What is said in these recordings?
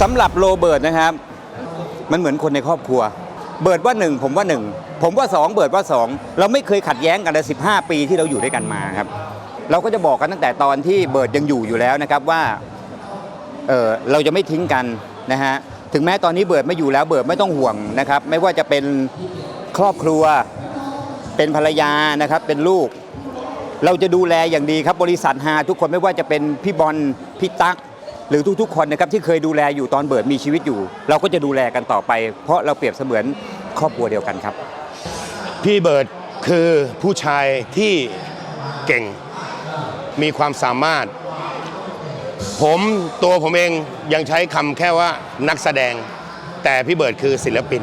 สำหรับโรเบิร์ตนะครับ มันเหมือนคนในครอบครัว เบิร์ตว่าหนึ่งผมว่าหนึ่งผมว่าสองเบิร์ตว่าสองเราไม่เคยขัดแย้งกันเลยสิบห้าปีที่เราอยู่ด้วยกันมาครับ เราก็จะบอกกันตั้งแต่ตอนที่เบิร์ตยังอยู่อยู่แล้วนะครับว่าเออเราจะไม่ทิ้งกันนะฮะถึงแม้ตอนนี้เบิร์ตไม่อยู่แล้วเบิร์ตไม่ต้องห่วงนะครับ ไม่ว่าจะเป็นครอบครัวเป็นภรรยานะครับ เป็นลูก เราจะดูแลอย่างดีครับบริษัทฮาทุกคนไม่ว่าจะเป็นพี่บอลพี่ตั๊ก หรือทุกๆคนนะครับที่เคยดูแลอยู่ตอนเบิร์ดมีชีวิตอยู่ เราก็จะดูแลกันต่อไป เพราะเราเปรียบเสมือนครอบครัวเดียวกันครับ พี่เบิร์ดคือผู้ชายที่เก่งมีความสามารถ ผมตัวผมเองยังใช้คำแค่ว่านักแสดง แต่พี่เบิร์ดคือศิลปิน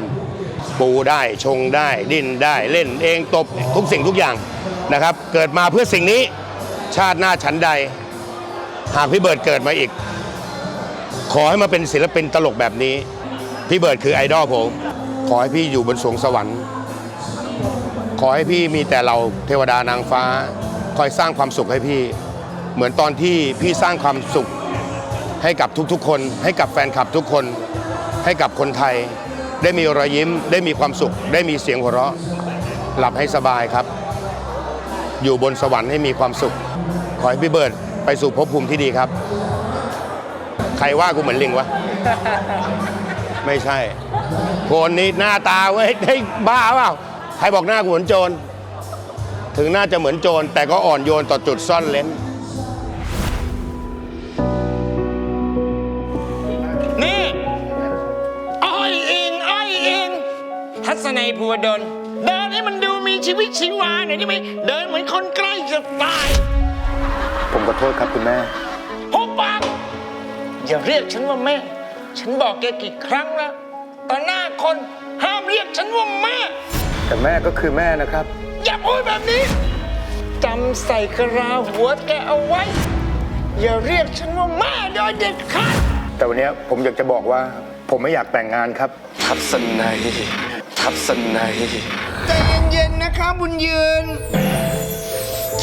ปูได้ชงได้ ดิ้นได้เล่นเองตบทุกสิ่งทุกอย่างนะครับ เกิดมาเพื่อสิ่งนี้ชาติหน้าชั้นใด หากพี่เบิร์ดเกิดมาอีก ขอให้มาเป็นศิลปินตลกแบบนี้ พี่เบิร์ดคือไอดอลผม ขอให้พี่อยู่บนสวงสวรรค์ ขอให้พี่มีแต่เราเทวดานางฟ้า คอยสร้างความสุขให้พี่ เหมือนตอนที่พี่สร้างความสุข ให้กับทุกๆ คน ให้กับแฟนคลับทุกคน ให้กับคนไทย ได้มีรอยยิ้ม ได้มีความสุข ได้มีเสียงหัวเราะ หลับให้สบายครับ อยู่บนสวรรค์ให้มีความสุข ขอให้พี่เบิร์ดไปสู่ภพภูมิที่ดีครับ ใครว่ากูเหมือนลิงวะ ไม่ใช่ คนนี้หน้าตาเว้ยได้บ้าเปล่าใครบอกหน้ากูเหมือนโจร ถึงหน้าจะเหมือนโจร แต่ก็อ่อนโยนต่อจุดซ่อนเลนนี่อ้อยอิงอ้อยอิงทัศนัยภูวดลเดินให้มันดูมีชีวิตชีวาหน่อยได้ไหมเดินเหมือนคนใกล้จะตาย ผมขอโทษครับคุณแม่หุบปาก อย่าเรียกฉันว่าแม่ ฉันบอกแกกี่ครั้งแล้วต่อหน้าคนห้ามเรียกฉันว่าแม่ แต่แม่ก็คือแม่นะครับ อย่าพูดแบบนี้จำใส่กระลาหัวแกเอาไว้ อย่าเรียกฉันว่าแม่โดยเด็ดขาดแต่วันนี้ผมอยากจะบอกว่าผมไม่อยากแต่งงานครับ ทัศนัยทัศนัยใจเย็นๆนะคะบุญยืน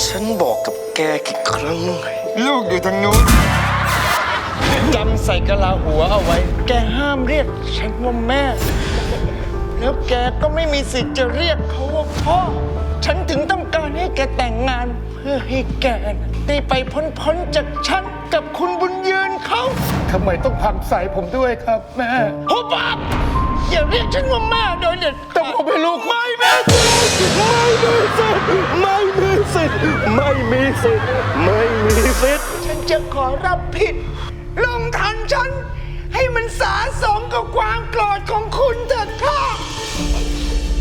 ฉันบอกกับแกกี่ครั้ง ลูกอยู่ทางนู้น จำใส่กะลาหัวเอาไว้ แกห้ามเรียกฉันว่าแม่ แล้วแกก็ไม่มีสิทธิ์จะเรียกเขาว่าพ่อ ฉันถึงต้องการให้แกแต่งงาน เพื่อให้แกน่ะได้ไปพ้นๆจากฉันกับคุณบุญยืนเขา ทำไมต้องพังใส่ผมด้วยครับแม่โอ้บาปอย่าเรียกฉันว่าแม่โดยเด็ดต้องผมเป็นลูกไม่แม่ไม่มีสิทธิ์ไม่มีสิทธิ์ไม่มีสิทธิ์ไม่มีสิทธิ์ ฉันจะขอรับผิด ลงทันฉัน ให้มันสาสมกับความโกรธของคุณเถิดค่ะ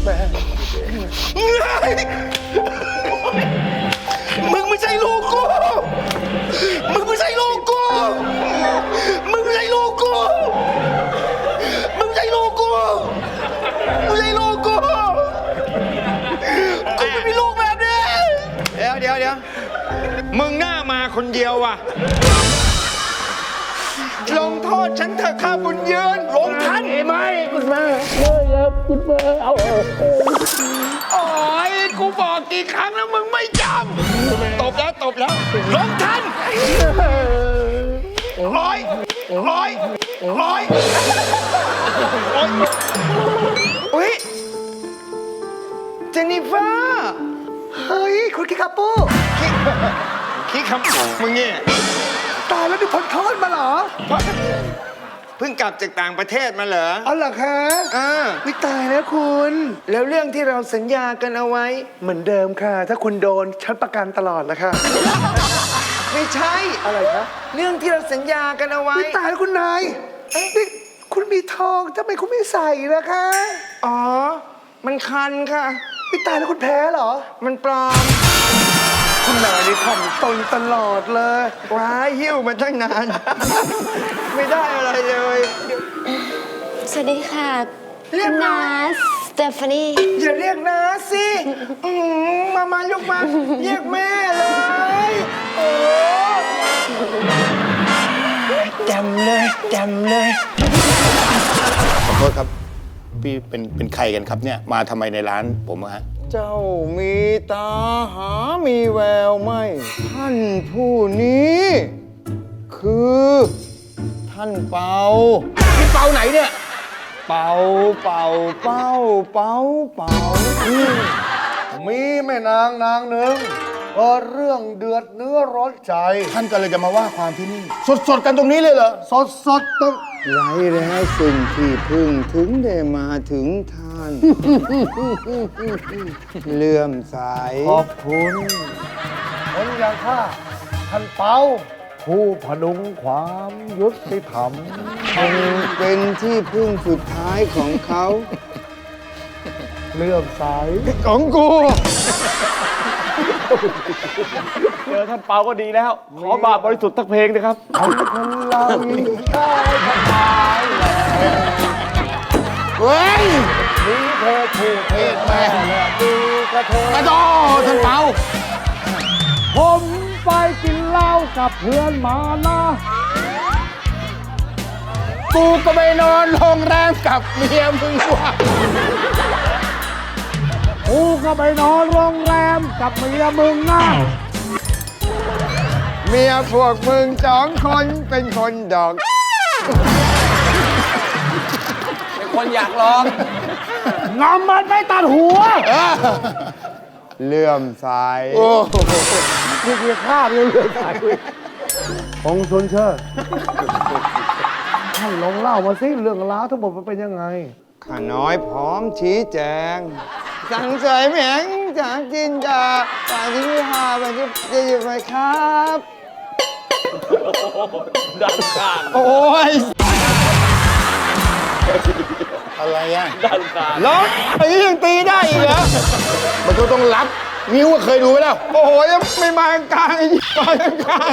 แม่มึงไม่ใช่ลูกกู มึงไม่ใช่ลูกกู มึงไม่ใช่ลูกกู มึงไม่ใช่ลูกกู มึงไม่ใช่ลูกกู กูไม่มีลูกแบบนี้ เดี๋ยวเดี๋ยวเดี๋ยวมึงหน้ามาคนเดียวว่ะ ลงโทษฉันเถอะข้าบุญยืนลงทันไหมคุณแม่ไม่ครับคุณแม่เอาโอ้ยกูบอกกี่ครั้งแล้วมึงไม่จำตบแล้วตบแล้วลงทันร้อยร้อยร้อยอุ้ยเจนนิเฟอร์เฮ้ย คุณคิคาปูคิคิคำมึงเนี่ย ตายแล้วนี่พ้นโทษมาเหรอเพิ่งกลับจากต่างประเทศมาเหรออ๋อเหรอคะอ่าวิตายแล้วคุณ แล้วเรื่องที่เราสัญญากันเอาไว้ เหมือนเดิมค่ะ ถ้าคุณโดนฉันประกันตลอดนะคะไม่ใช่ อะไรคะเรื่องที่เราสัญญากันเอาไว้ วิตายแล้วคุณนายนี่คุณมีทองทำไมคุณไม่ใส่ล่ะคะอ๋อ มันคันค่ะ วิตายแล้วคุณแพ้เหรอ มันปลอม คุณนายนี่ถ่อมตนตลอดเลยว้ายหิ้วมาตั้งนาน ไม่ได้อะไรเลยสวัสดีค่ะเรียกคุณมานาสเตฟานีอย่าเรียกนะสิอื้อหือมามายกมา เรียกแม่เลยโอ้จำเลยจำเลย ขอโทษครับ พี่เป็นเป็นใครกันครับเนี่ย มาทำไมในร้านผมอะฮะ เจ้ามีตาหามีแววไม่ ท่านผู้นี้ คือทท่านเปาพี่เปาไหนเนี่ย เปาเปาเป้าเปาเปาอืมมีแม่นางนางหนึ่ง เกิดเรื่องเดือดเนื้อร้อนใจ ท่านก็เลยจะมาว่าความที่นี่ สดๆกันตรงนี้เลยเหรอ สดสดๆต้องไรแล้วสิ่งที่พึ่งถึงได้มาถึงท่าน เลื่อมสายขอบคุณคนอย่างข้าท่านเปาผู้พนุงความยุติธรรมคงเป็นที่พึ่งสุดท้ายของเขา เลื่อมใส ของกู เจอท่านเปาก็ดีแล้ว ขอบาปบริสุทธิ์ทักเพลงนะครับคนเรายิ่งได้สบายเฮ้ยมีเธอผู้เทศแม่ดูกระเทยมาดอท่านเปาผมไปกินเหล้ากับเพื่อนมานะกูก็ไปนอนโรงแรมกับเมียมึงว่ะ กูก็ไปนอนโรงแรมกับเมียมึงนะเมียพวกมึงสองคนเป็นคนดอกงำมันไม่ตัดหัว เลื่อมสายนี่คือข้าเรื่องเรื่องสายคุยองค์ชนเชิดท่านลองเล่ามาสิเรื่องราวทั้งหมดมันเป็นยังไง ข้าน้อยพร้อมชี้แจง สั่งเสยแหมงจากจินดาป่าที่หาไปที่จะอยู่ไหมครับ ด้านข้างโอ้ยอะไรอะร้องไอ้นี่ยังตีได้อีกเหรอ มันก็ต้องรับ นิ้วก็เคยดูไหมแล้วโอ้โหยังไม่มากลางไอ้นี่มากลาง